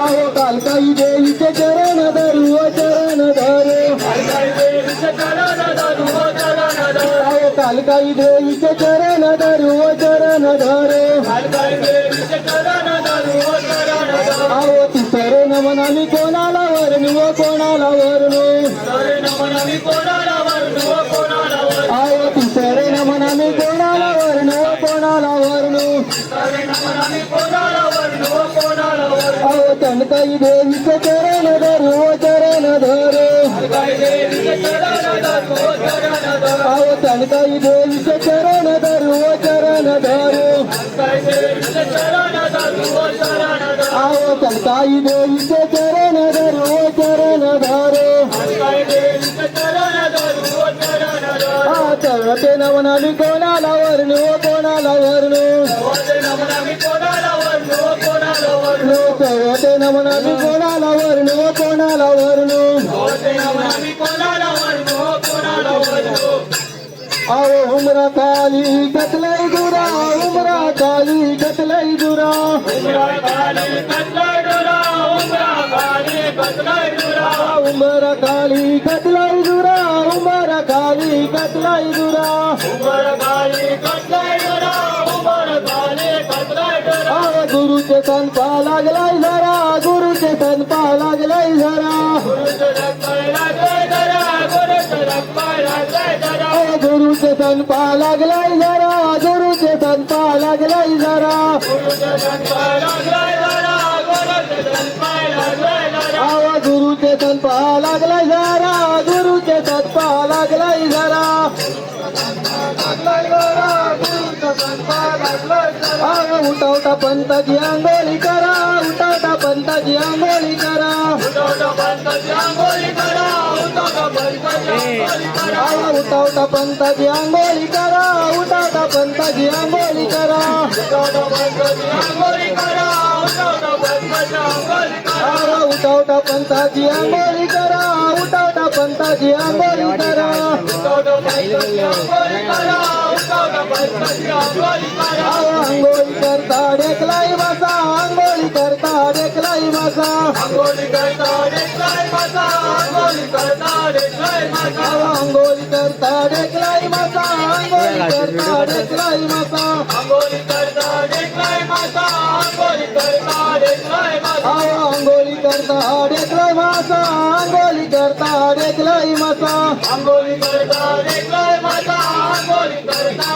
अहो कालकाई देवीचे चरण धरू चरण धरू अहो कालकाई देवीचे चरण धरू चरण धरू अहो तिसरे नमनामी कोणाला वरणू कोणाला वरणू अहो तिसरे नमनामी कोणाला वरणू कोणाला वरणू కనకై దేవిక చరణ ధరు చరణ ధరు అవు కనకై దేవిక చరణ ధరు చరణ ధరు అవు కనకై దేవిక చరణ ధరు చరణ ధరు చరతే నవనాలి కోణాల వర్ణు కోణాల వర్ణు अहो कणकाई देवीचे चरण धरू चरण धरू काही देवीचे चरण धरू चरण धरू हा चढते नवनामी कोणाला वर्णू कोणाला वर्णू हरे नमन मी कोणाला वरलो कोणाला वरलो चढते नवनामी कोणाला वर्णू कोणाला वर्णू हरे नमन मी कोणाला वरलो कोणाला वरलो अहो उमरा काली कतलाई दुरा उमरा काली कतलाई दुरा उमरा काली कतलाय डोरा उमरा काली कतलाय डोरा उमरा काली कतलाई दुरा उमरा काली कतलाई दुरा उमरा काली कतलाय संपा जरा गुरुचे संपा लागलाय जरा जरा गुरुचे रक्ताय लागलाय जरा। अहो गुरुचे संपा लागलाय जरा गुरुचे संपा लागलाय जरा। गुरुचे रक्ताय लागलाय अहो उठा उठा पंताची आंघोळी करा उठा उठा पंताची आंघोळी करा उठवटा पंताची आंघोळी करा उठवटा पंताची आंघोळी करा अहो उठा उठा पंताची आंघोळी करा आंघोळी करता डेकलाई बसा आंघोळी करता डेकलाई बसा आंघोळी करता रेखलाय माझा आंघोळी करता माझा. अहो आंघोळी करता डेकलाई बसा आंघोळी करता डेकलाई बसा आंघोळी करता रेखलाय माझा आंघोळी करता माझा. अहो आंघोळी करता डेकलाई बसा डेकलाई बसा आंघोळी करता रेखलाय माझा आंघोळी करता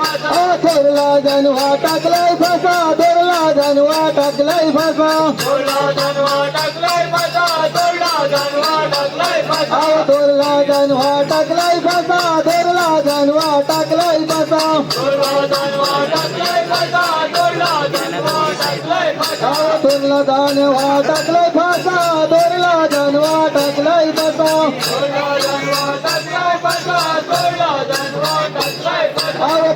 माझा अहो थोरला जनवा टाकलाय फसा थोरला जनवा टाकलाय फसा तोडला जानवा टाकलाय माझा तोडला जानवा टाकलाय अहो थोरला जनवा टाकलाय फसा थोरला जनवा टाकलाय फसा तोडला जानवा टाकलाय माझा तोडला जानवा टाकलाय अहो थोरला जानवा टाकलाय फसा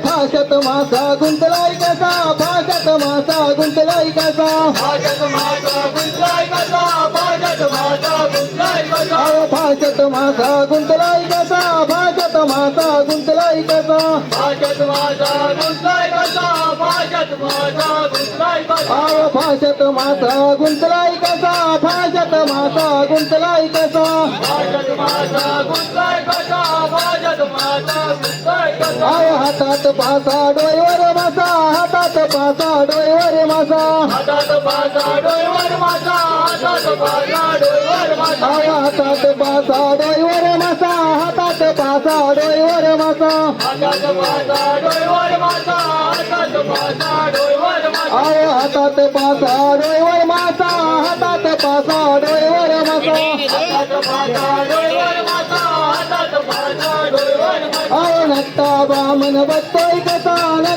फाशत मासा गुंतलाय कसा? फाशत मासा गुंतलाय कसा? भाजत माझा गुंतलाय कसा भाजत मासा गुंतलाय कसा? फाशत मासा गुंतलाय कसा? भाजत मासा गुंतलाय कसा मासा गुंतलाय कसा? भाजत माझा गुंतलाय कसा? भाजत माझा गुंतलाय कसा? अहो हातात पासा डोईवर मासा. हातात पासा डोईवर मासा. हातात अहो हातात पासा डोईवर मासा. हातात पासा डोईवर मासा. डोईवर माझा अहो हातात पासा डोईवर मासा हातात पासा डोईवर मासा हातात माझा डोईवर माझा हातात माझा डोईवर माझा अहो नक्ता बामन बघतोय कसा नक्ता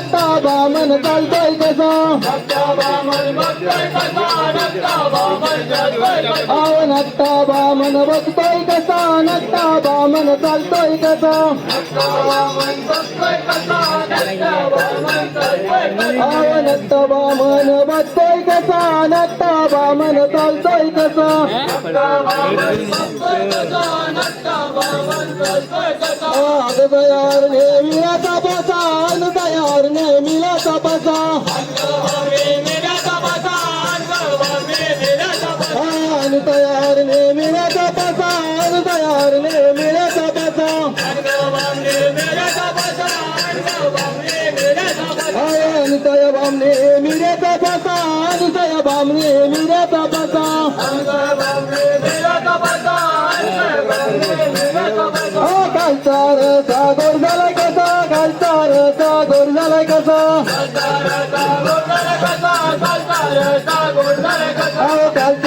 बामन चालतोय कसा नक्का बामण बघतोय कसा नक्का बामण जगतोय कसा अहो नक्ता बामन बघतोय कसा नक्ता बामन चालतोय कसा नक्का बामण बघतोय कसा नक्का बामण जगतोय कसा अहो नक्ता बामन बघतोय कसा नक्ता बामन चालतोय कसा कसा तयार नेहमीला तपासा अन तयार नेहमीला तपासा फासा दुसया बामणे मिऱ्याचा फासा हा कालचा रसा गोड झालाय कसा कालचा रसा गोड झालाय कसा अहो कालचा रसा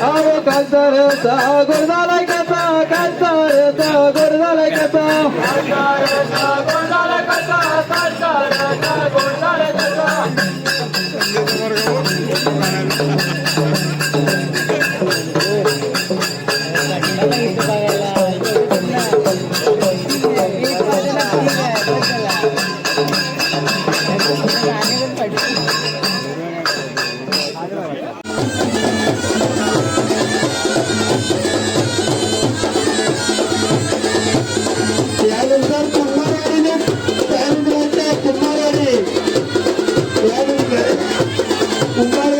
Amo cantareta, gorda la canta, cantareta, gorda la canta. Cantareta, gorda la canta, cantareta, gorda la canta. Obrigado.